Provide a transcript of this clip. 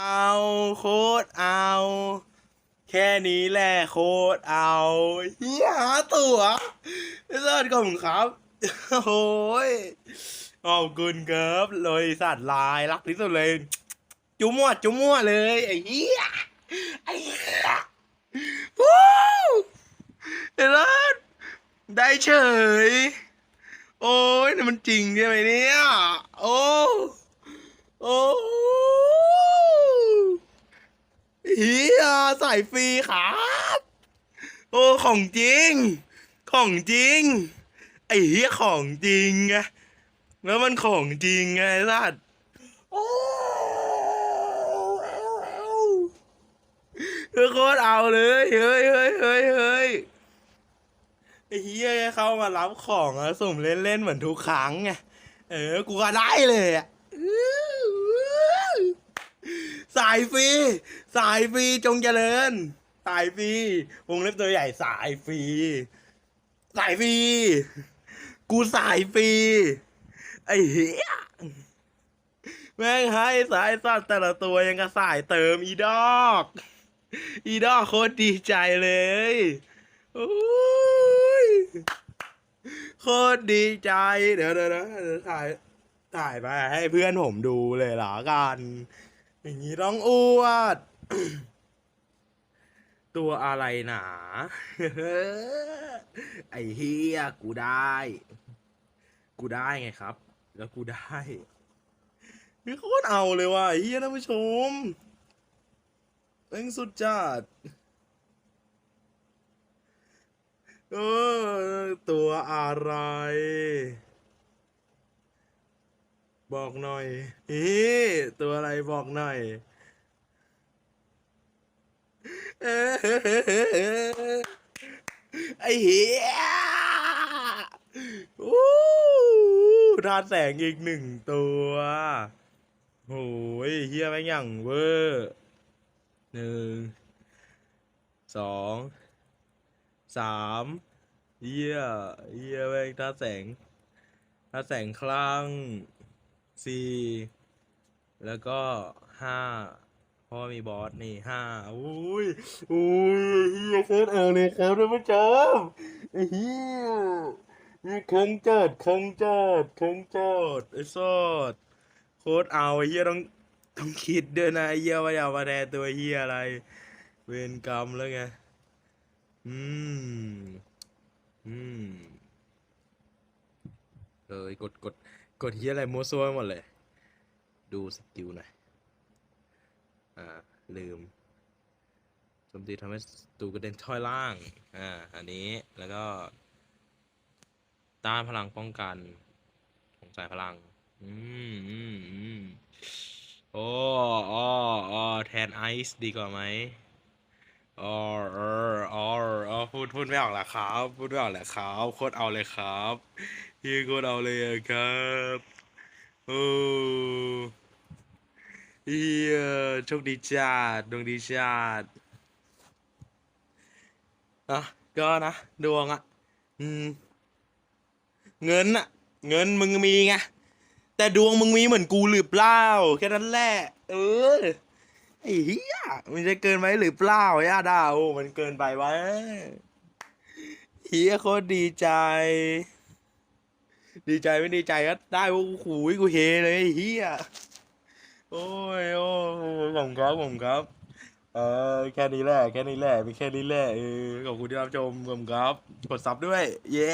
เอาโคตรเอา แค่นี้แหละโคตรเอาเฮียหาตัวไอ้สัตว์ขอบคุณครับโอ้ยขอบคุณครับเลยสัตว์ลายรักที่สุดเลย จุ๊มั่วจุ๊มั่วเลยไอ้เหี้ยไอ้เหี้ยวู้ไอ้รัดได้เฉย โอ้ยนี่มันจริงใช่ไหมเนี่ย โอ้ โอ้ เฮียใส่ฟรีครับ โอ้ของจริง ของจริง ไอ้เฮียของจริงไงแล้วมันของจริงไงสัตว์โอ้เธอโคตรเอาเลยเฮ้ยเฮ้ยเฮ้ยเฮ้ยไอ้เฮียเข้ามารับของอะสุ่มเล่นๆเหมือนทุกครั้งไงเออ กูก็ได้เลยอะ สายฟรีสายฟรีจงเจริญ สายฟรีวงเล็บตัวใหญ่สายฟรีสายฟรีกูสายฟรีไอ้เหี้ยแม่งให้สายสัตว์แต่ละตัวยังกระสายเติมอีดอก อีดอกโคตรดีใจเลยโอ้ยโคตรดีใจ เดี๋ยวเดี๋ยวเดี๋ยวถ่ายถ่ายไปให้เพื่อนผมดูเลยเหรอกัน อย่างนี้ต้องอวด ตัวอะไรหนา ไอ้เฮียกูได้ กูได้ไงครับ แล้วกูได้นี่โคตรเอาเลยว่ะไอเฮียท่านผู้ชมเอ็งสุดจัดเออตัวอะไร บอกหน่อยเฮ้ตัวอะไรบอกหน่อย ไอ้เหี้ยอู้ทานแสงอีกหนึ่งตัวโหยเฮียแม่งอย่างเวอร์หนึ่งสองสามเฮียเฮียแม่งทาแสงทาแสงคลั่ง สี่แล้วก็ห้าเพราะว่ามีบอสนี่ห้าอุ้ยอุ้ยเฮียโคตเอาเลยครับท่านผู้ชมอ้เฮียนี่เครื่องเจิดเครื่องเจิดเครื่องเจิดไอ้สดโคตรเอาไอ้เฮียต้องต้องคิดด้วยนะไอ้เฮียว่าอย่ามาแทนตัวเฮียอะไร เวรกรรมแล้วไงอืมอืม เอ้ยกดกดกดเฮียอะไรมัวซั่วหมดเลย ดูสกิลหน่อยอ่า ลืมโจมตีทำให้ตูกระเด็นถอยล่าง อ่า อันนี้ แล้วก็ ต้านพลังป้องกัน ของสายพลัง อืมอืมอืมโอ้อ้ออ้อแทนไอซ์ดีกว่าไหมอ๋อเอออออ๋อพูดพูดไม่ออกแหละครับ พูดไม่ออกแหละครับ โคตรเอาเลยครับ พี่โคตรเอาเลยอะครับโอ้เฮียโชคดีจัดดวงดีจัดอะก็นะดวงอะอืมเงินอะเงินมึงมีไงแต่ดวงมึงมีเหมือนกูหรือเปล่าแค่นั้นแหละเออไอ้เหี้ยมันจะเกินไปหรือเปล่าย่าดาวมันเกินไปวะเฮียโคตรดีใจ ดีใจไม่ดีใจก็ได้ว่าโอ้โหกูเฮเลยไอ้เฮียโอ้ยโอ้ยผมครับผมครับ เออแค่นี้แหละแค่นี้แหละมีแค่นี้แหละเออขอบคุณที่รับชมผมครับ กดซับด้วย เย้